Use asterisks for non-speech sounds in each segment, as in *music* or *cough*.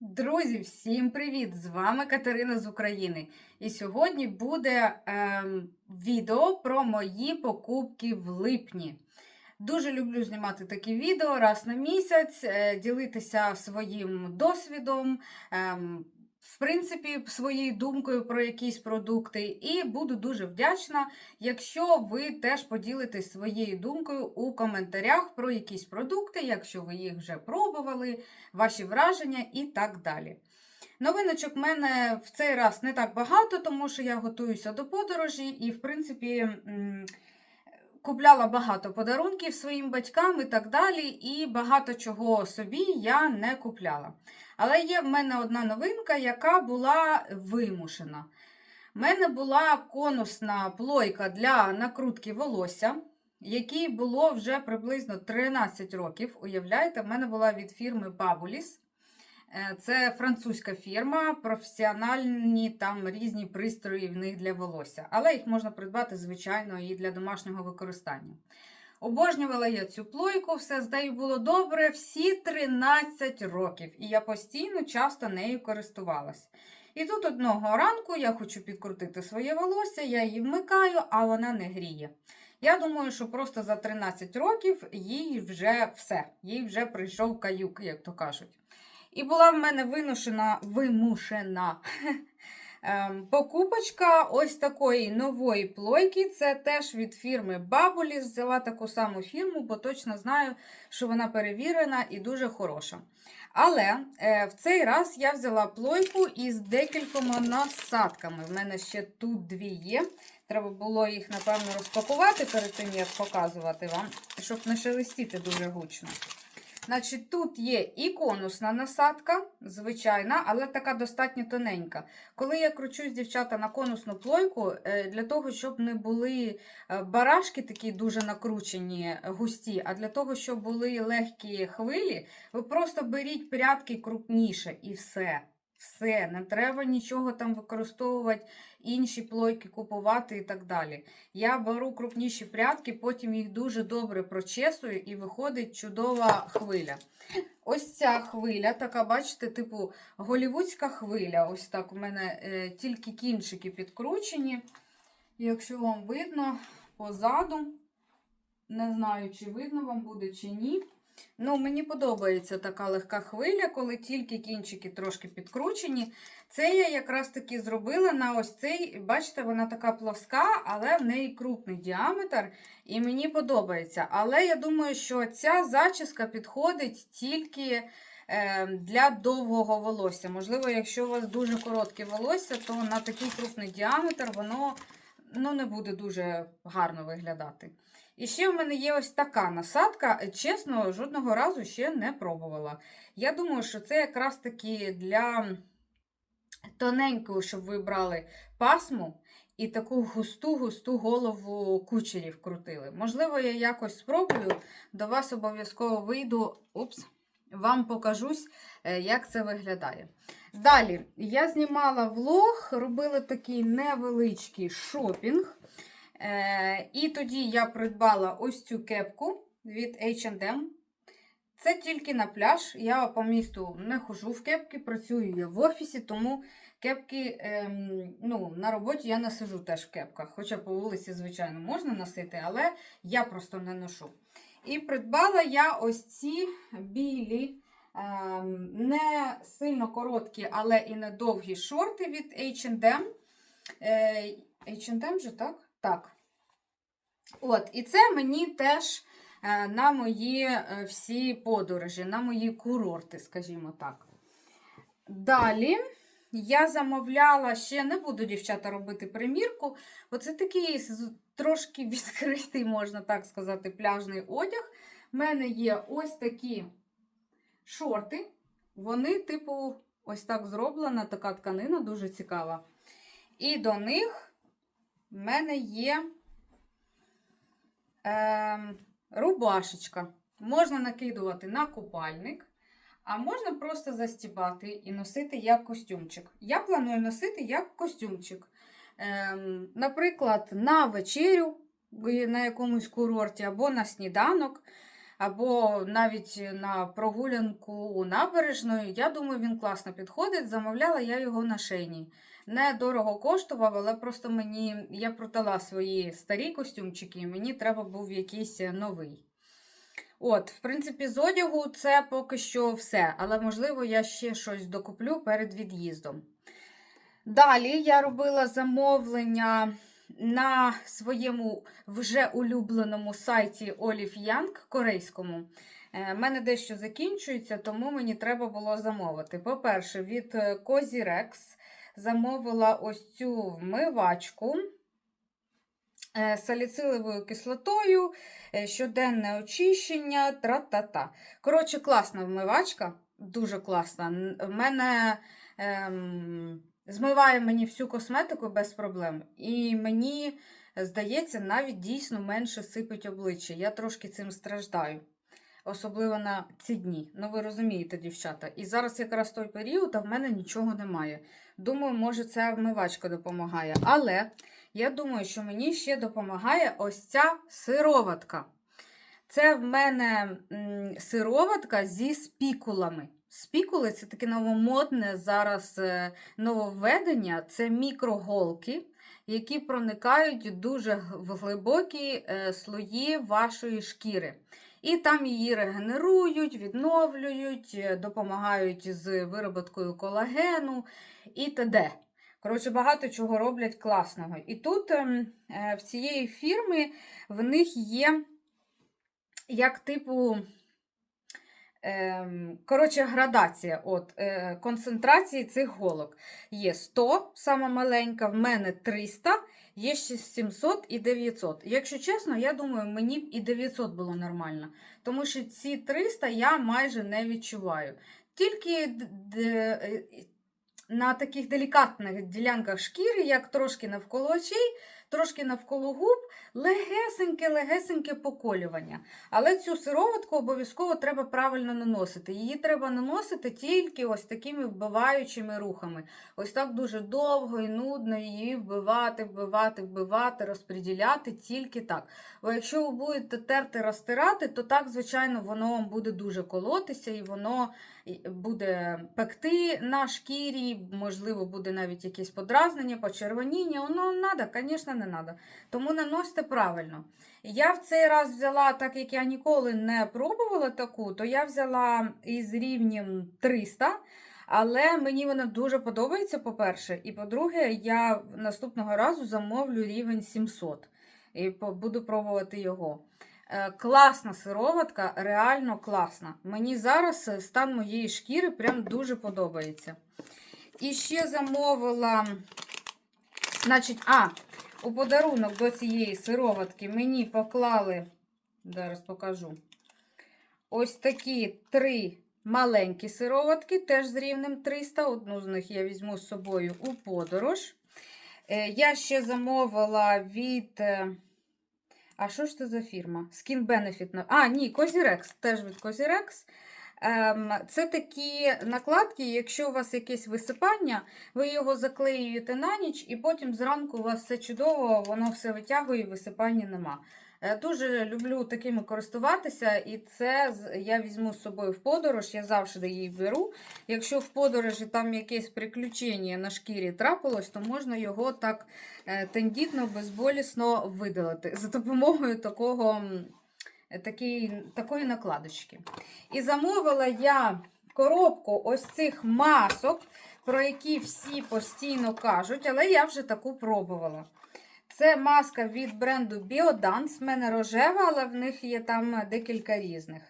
Друзі, всім привіт! З вами Катерина з України. І сьогодні буде ем, відео про мої покупки в липні. Дуже люблю знімати такі відео раз на місяць, е, ділитися своїм досвідом, ем, в принципі, своєю думкою про якісь продукти. І буду дуже вдячна, якщо ви теж поділитесь своєю думкою у коментарях про якісь продукти, якщо ви їх вже пробували, ваші враження і так далі. Новиночок в мене в цей раз не так багато, тому що я готуюся до подорожі і, в принципі, купляла багато подарунків своїм батькам і так далі, і багато чого собі я не купляла. Але є в мене одна новинка, яка була вимушена. У мене була конусна плойка для накрутки волосся, якій було вже приблизно 13 років. Уявляєте, в мене була від фірми Babulis. Е, Це французька фірма, професіональні там різні пристрої в них для волосся. Але їх можна придбати, звичайно, і для домашнього використання. Обожнювала я цю плойку, все з нею було добре всі 13 років, і я постійно часто нею користувалась. І тут одного ранку я хочу підкрутити своє волосся, я її вмикаю, а вона не гріє. Я думаю, що просто за 13 років їй вже все, їй вже прийшов каюк, як то кажуть. І була в мене вимушена ем, *laughs* покупочка ось такої нової плойки. Це теж від фірми Babulis. Взяла таку саму фірму, бо точно знаю, що вона перевірена і дуже хороша. Але е, в цей раз я взяла плойку із декількома насадками. В мене ще тут дві є. Треба було їх, напевно, розпакувати перед тим, як показувати вам, щоб не шелестіти дуже гучно. Значить, тут є і конусна насадка, звичайна, але така достатньо тоненька. Коли я кручусь, дівчата, на конусну плойку, е, для того, щоб не були е, барашки такі дуже накручені, густі, а для того, щоб були легкі хвилі, ви просто беріть прядки крупніше і все. Все, не треба нічого там використовувати, інші плойки купувати і так далі. Я беру крупніші прядки, потім їх дуже добре прочесую і виходить чудова хвиля. Ось ця хвиля, така, бачите, типу голівудська хвиля. Ось так у мене е, тільки кінчики підкручені. Якщо вам видно позаду, не знаю, чи видно вам буде, чи ні. Ну, Мені подобається така легка хвиля, коли тільки кінчики трошки підкручені. Це я якраз таки зробила на ось цей, бачите, вона така плоска, але в неї крупний діаметр, і мені подобається. Але я думаю, що ця зачіска підходить тільки е, для довгого волосся. Можливо, якщо у вас дуже коротке волосся, то на такий крупний діаметр воно ну, не буде дуже гарно виглядати. І ще в мене є ось така насадка. Чесно, жодного разу ще не пробувала. Я думаю, що це якраз таки для тоненького, щоб ви брали пасму і таку густу-густу голову кучерів крутили. Можливо, я якось спробую, до вас обов'язково вийду. Упс, вам покажусь, е, як це виглядає. Далі, я знімала влог, робила такий невеличкий шопінг. Е, І тоді я придбала ось цю кепку від H&M. Це тільки на пляж. Я по місту не хожу в кепки, працюю я в офісі, тому кепки ем, ну, на роботі я не сижу теж в кепках. Хоча по вулиці, звичайно, можна носити, але я просто не ношу. І придбала я ось ці білі, ем, не сильно короткі, але і не довгі шорти від H&M. Е, H&M же, так? Так. От, і це мені теж е, на мої е, всі подорожі, на мої курорти, скажімо так. Далі я замовляла ще, не буду, дівчата, робити примірку. Оце такий трошки *laughs* відкритий, можна так сказати, пляжний одяг. У мене є ось такі шорти. Вони, типу, ось так зроблена, така тканина, дуже цікава. І до них в мене є ем, рубашечка. Можна накидувати на купальник, а можна просто застібати і носити як костюмчик. Я планую носити як костюмчик. Ем, наприклад, на вечерю на якомусь курорті або на сніданок. або навіть на прогулянку у набережною. Я думаю, він класно підходить. Замовляла я його на шейні. Недорого коштував, але просто мені я продала свої старі костюмчики, і мені треба був якийсь новий. От, в принципі, з одягу це поки що все, але можливо я ще щось докуплю перед від'їздом. Далі я робила замовлення на своєму вже улюбленому сайті Olive Young корейському. У мене дещо закінчується, тому мені треба було замовити. По-перше, від е, Rex замовила ось цю вмивачку е, саліциловою кислотою, е, щоденне очищення, тра-та-та. Коротше, класна вмивачка, дуже класна. В мене ем, змиває мені всю косметику без проблем. І мені здається, навіть дійсно менше сипить обличчя. Я трошки цим страждаю. Особливо на ці дні. Ну, ви розумієте, дівчата. І зараз якраз той період, а в мене нічого немає. Думаю, може, ця вмивачка допомагає. Але я думаю, що мені ще допомагає ось ця сироватка. Це в мене сироватка зі спікулами. Спікули це таке новомодне зараз е, нововведення. Це мікроголки, які проникають дуже в глибокі е, слої вашої шкіри. І там її регенерують, відновлюють, е, допомагають з вироботкою колагену і т.д. Коротше, багато чого роблять класного. І тут ем, е, в цієї фірми в них є як типу. Ем, коротше, градація от, е, концентрації цих голок. Є 100, сама маленька, в мене 300, є ще 700 і 900. Якщо чесно, я думаю, мені б і 900 було нормально. Тому що ці 300 я майже не відчуваю. Тільки е, на таких делікатних ділянках шкіри, як трошки навколо очей, трошки навколо губ, легесеньке-легесеньке поколювання. Але цю сироватку обов'язково треба правильно наносити. Її треба наносити тільки ось такими вбиваючими рухами. Ось так дуже довго і нудно її вбивати, вбивати, вбивати, розподіляти тільки так. Бо якщо ви будете терти, розтирати, то так, звичайно, воно вам буде дуже колотися і воно буде пекти на шкірі, можливо, буде навіть якесь подразнення, почервоніння. Воно треба, звісно, не треба. Тому наносьте правильно. Я в цей раз взяла, так як я ніколи не пробувала таку, то я взяла із рівнем 300. Але мені вона дуже подобається, по-перше. І по-друге, я наступного разу замовлю рівень 700 і буду пробувати його. Е, Класна сироватка, реально класна. Мені зараз е, стан моєї шкіри прям дуже подобається. І ще замовила, значить, а, у подарунок до цієї сироватки мені поклали, зараз покажу. Ось такі три маленькі сироватки, теж з рівнем 300. Одну з них я візьму з собою у подорож. Е, Я ще замовила від. А що ж це за фірма? Skin Benefit. А, ні, Cosirex, теж від Cosirex. Ем, Це такі накладки, якщо у вас якесь висипання, ви його заклеюєте на ніч, і потім зранку у вас все чудово, воно все витягує, висипання нема. Е, Дуже люблю такими користуватися, і це я візьму з собою в подорож, я завжди її беру. Якщо в подорожі там якесь приключення на шкірі трапилось, то можна його так е, тендітно, безболісно видалити за допомогою такого, такої, такої накладочки. І замовила я коробку ось цих масок, про які всі постійно кажуть, але я вже таку пробувала. Це маска від бренду Biodance. В мене рожева, але в них є там декілька різних.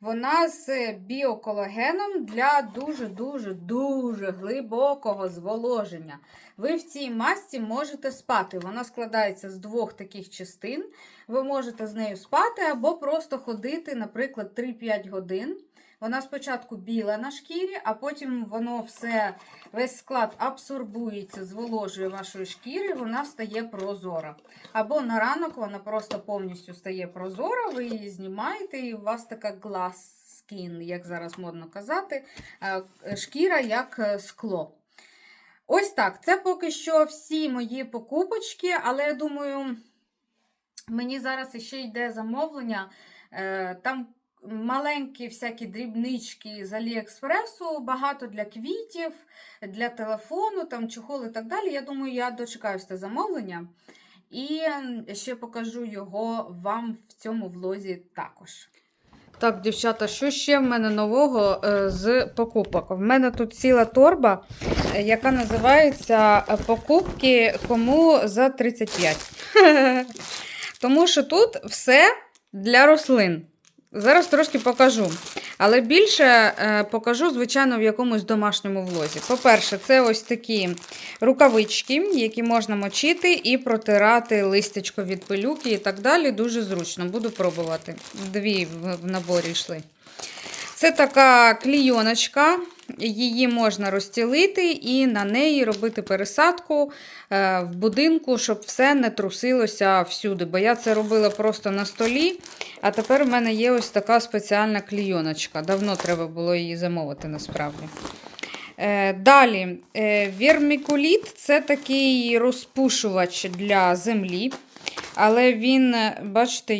Вона з біоколагеном для дуже-дуже дуже глибокого зволоження. Ви в цій масці можете спати. Вона складається з двох таких частин. Ви можете з нею спати або просто ходити, наприклад, 3-5 годин. Вона спочатку біла на шкірі, а потім воно все, весь склад абсорбується, зволожує вашої шкіри, вона стає прозора. Або на ранок вона просто повністю стає прозора, ви її знімаєте, і у вас така glass skin, як зараз модно казати, шкіра як е, скло. Ось так. Це поки що всі мої покупочки, але я думаю, мені зараз ще йде замовлення. е, Там маленькі всякі дрібнички з Аліекспресу, багато для квітів, для телефону, там чохол і так далі. Я думаю, я дочекаюся те замовлення. І ще покажу його вам в цьому влозі також. Так, дівчата, що ще в мене нового е, з покупок? В мене тут ціла торба, е, яка називається е, Покупки кому за 35. *laughs* Тому що тут все для рослин. Зараз трошки покажу. Але більше е, покажу, звичайно, в якомусь домашньому влозі. По-перше, це ось такі рукавички, які можна мочити і протирати листячко від пилюки і так далі. Дуже зручно. Буду пробувати. Дві в, в наборі йшли. Це така клійоночка, її можна розстілити і на неї робити пересадку е, в будинку, щоб все не трусилося всюди. Бо я це робила просто на столі. А тепер в мене є ось така спеціальна клійоночка. Давно треба було її замовити насправді. Е, Далі, е, вермікуліт це такий розпушувач для землі. Але він, е, бачите,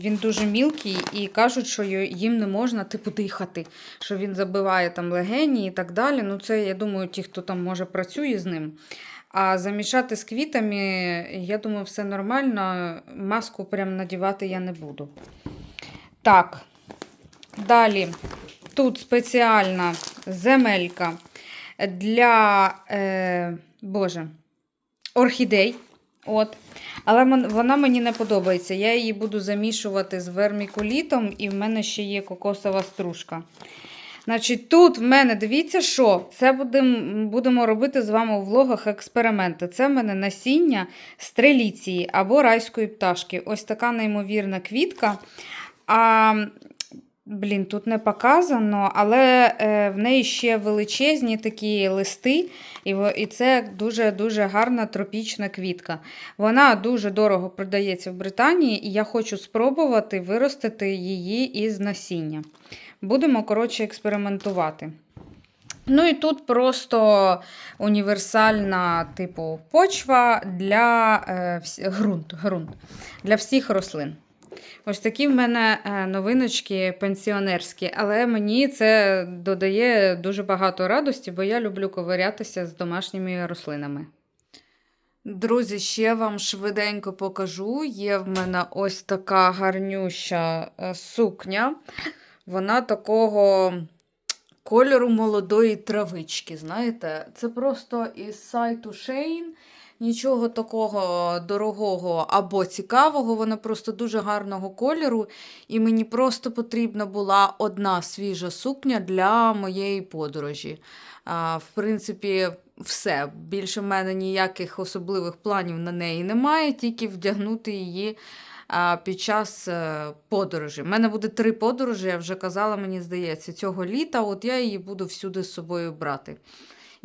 він дуже мілкий і кажуть, що їм не можна типу дихати, що він забиває там легені і так далі. Ну, це, я думаю, ті, хто там може працює з ним. А замішати з квітами, я думаю, все нормально. Маску прям надівати я не буду. Так. Далі. Тут спеціальна земелька для е, Боже, орхідей. От. Але вона мені не подобається. Я її буду замішувати з вермікулітом, і в мене ще є кокосова стружка. Значить, тут в мене, дивіться, що це будем, будемо робити з вами у влогах експерименти. Це в мене насіння стреліції або райської пташки. Ось така неймовірна квітка. А, блін, тут не показано, але е, в неї ще величезні такі листи, і, це дуже-дуже гарна тропічна квітка. Вона дуже дорого продається в Британії, і я хочу спробувати виростити її із насіння. Будемо, коротше, експериментувати. Ну і тут просто універсальна типу почва для е, ґрунт, ґрунт для всіх рослин. Ось такі в мене е, новиночки пенсіонерські, але мені це додає дуже багато радості, бо я люблю ковирятися з домашніми рослинами. Друзі, ще вам швиденько покажу. Є в мене ось така гарнюща е, сукня. Вона такого кольору молодої травички. Знаєте, це просто із сайту Shein. Нічого такого дорогого або цікавого, вона просто дуже гарного кольору. І мені просто потрібна була одна свіжа сукня для моєї подорожі. В принципі, все. Більше в мене ніяких особливих планів на неї немає, тільки вдягнути її під час е, подорожі. У мене буде три подорожі, я вже казала, мені здається, цього літа. От я її буду всюди з собою брати.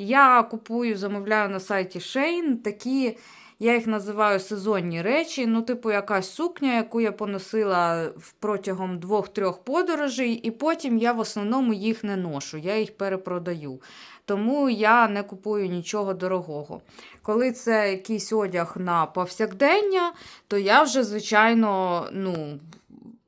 Я купую, замовляю на сайті Shein такі, я їх називаю сезонні речі. Ну, типу, якась сукня, яку я поносила протягом двох-трьох подорожей, і потім я в основному їх не ношу, я їх перепродаю. Тому я не купую нічого дорогого. Коли це якийсь одяг на повсякдення, то я вже, звичайно, ну,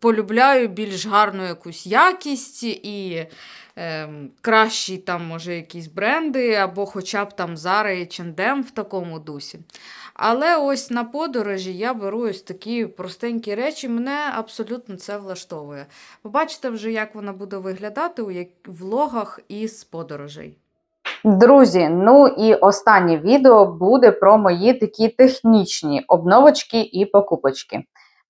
полюбляю більш гарну якусь якість і ем, кращі там, може, якісь бренди, або хоча б там Zara H&M в такому дусі. Але ось на подорожі я беру ось такі простенькі речі, мене абсолютно це влаштовує. Побачите вже, як вона буде виглядати у влогах із подорожей. Друзі, ну і останнє відео буде про мої такі технічні обновочки і покупочки.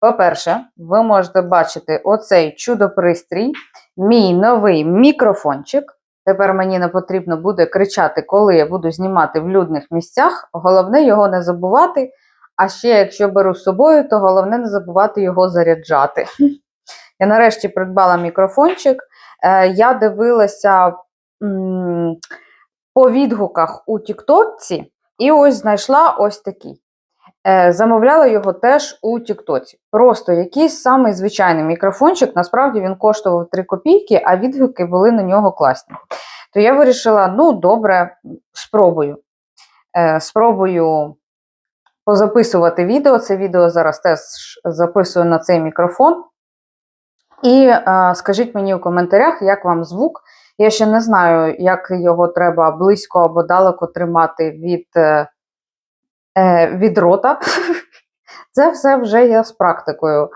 По-перше, ви можете бачити оцей чудо-пристрій, мій новий мікрофончик. Тепер мені не потрібно буде кричати, коли я буду знімати в людних місцях. Головне його не забувати. А ще, якщо беру з собою, то головне не забувати його заряджати. *laughs* Я нарешті придбала мікрофончик. Е, Я дивилася. по відгуках у Тіктоці, і ось знайшла ось такий. Е, замовляла його теж у Тіктоці. Просто якийсь самий звичайний мікрофончик. Насправді він коштував 3 копійки, а відгуки були на нього класні. То я вирішила: ну, добре, спробую. Е, спробую позаписувати відео. Це відео зараз теж записую на цей мікрофон. І е, скажіть мені у коментарях, як вам звук. Я ще не знаю, як його треба близько або далеко тримати від, е, від рота. *laughs* Це все вже я з практикою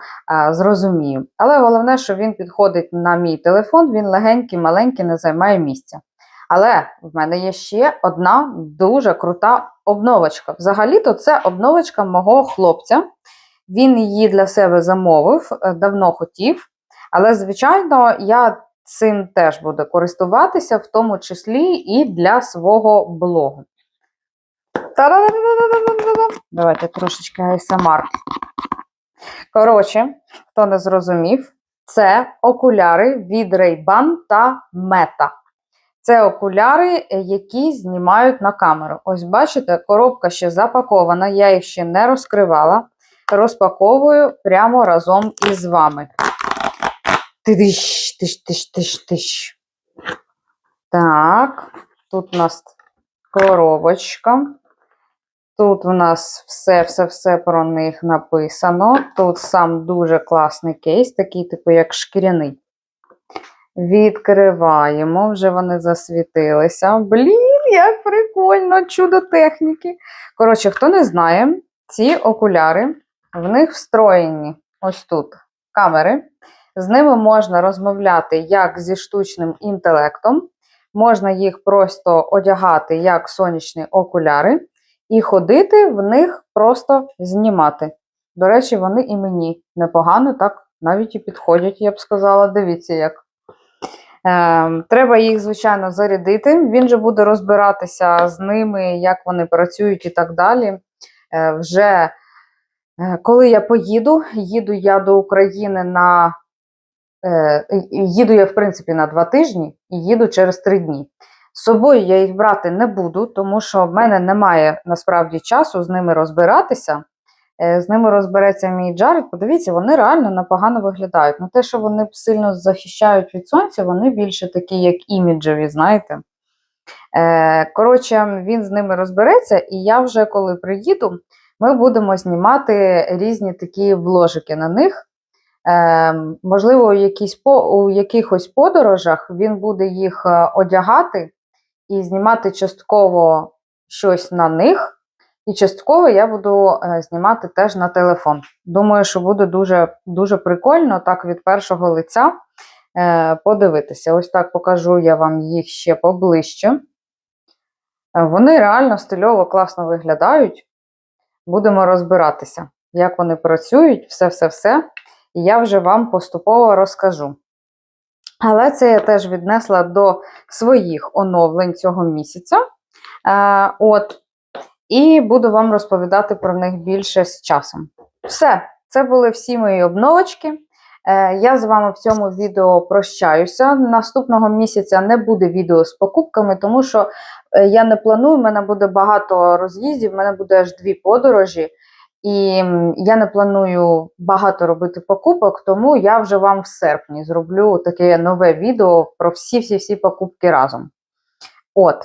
е, зрозумію. Але головне, що він підходить на мій телефон, він легенький, маленький, не займає місця. Але в мене є ще одна дуже крута обновочка. Взагалі-то це обновочка мого хлопця. Він її для себе замовив, е, давно хотів. Але, звичайно, я цим теж буду користуватися, в тому числі і для свого блогу. Давайте трошечки ASMR. Коротше, хто не зрозумів, це окуляри від Ray-Ban та Meta. Це окуляри, які знімають на камеру. Ось бачите, коробка ще запакована, я їх ще не розкривала. Розпаковую прямо разом із вами. Тиш, тиш, тиш, тиш, тиш. Так, тут у нас коробочка. Тут у нас все-все-все про них написано. Тут сам дуже класний кейс, такий, типу, як шкіряний. Відкриваємо, вже вони засвітилися. Блін, як прикольно, чудо техніки. Коротше, хто не знає, ці окуляри, в них встроєні ось тут камери. З ними можна розмовляти як зі штучним інтелектом, можна їх просто одягати як сонячні окуляри, і ходити в них просто знімати. До речі, вони і мені непогано так навіть і підходять, я б сказала. Дивіться, як. Ем, треба їх, звичайно, зарядити. Він же буде розбиратися з ними, як вони працюють і так далі. Е, вже е, коли я поїду, їду я до України на Е, їду я, в принципі, на два тижні і їду через три дні. З собою я їх брати не буду, тому що в мене немає насправді часу з ними розбиратися. Е, З ними розбереться мій Джаред. Подивіться, вони реально непогано виглядають. Не те, що вони сильно захищають від сонця, вони більше такі, як іміджеві, знаєте. Е, Коротше, він з ними розбереться, і я вже коли приїду, ми будемо знімати різні такі вложики на них. Е, можливо, у, якихось подорожах він буде їх одягати і знімати частково щось на них, і частково я буду е, знімати теж на телефон. Думаю, що буде дуже, дуже прикольно так від першого лиця е, подивитися. Ось так покажу я вам їх ще поближче. Е, Вони реально стильово класно виглядають. Будемо розбиратися, як вони працюють, все-все-все і я вже вам поступово розкажу. Але це я теж віднесла до своїх оновлень цього місяця. Е, от, І буду вам розповідати про них більше з часом. Все, це були всі мої обновочки. Е, я з вами в цьому відео прощаюся. Наступного місяця не буде відео з покупками, тому що е, я не планую, в мене буде багато роз'їздів, в мене буде аж дві подорожі. І я не планую багато робити покупок, тому я вже вам в серпні зроблю таке нове відео про всі-всі-всі покупки разом. От,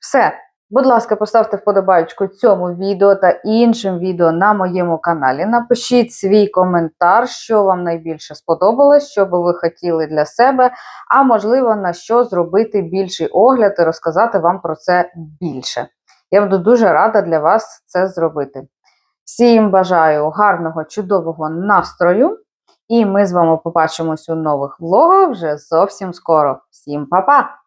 все. Будь ласка, поставте вподобайку цьому відео та іншим відео на моєму каналі. Напишіть свій коментар, що вам найбільше сподобалось, що би ви хотіли для себе, а можливо, на що зробити більший огляд і розказати вам про це більше. Я буду дуже рада для вас це зробити. Всім бажаю гарного, чудового настрою. І ми з вами побачимось у нових влогах вже зовсім скоро. Всім па-па!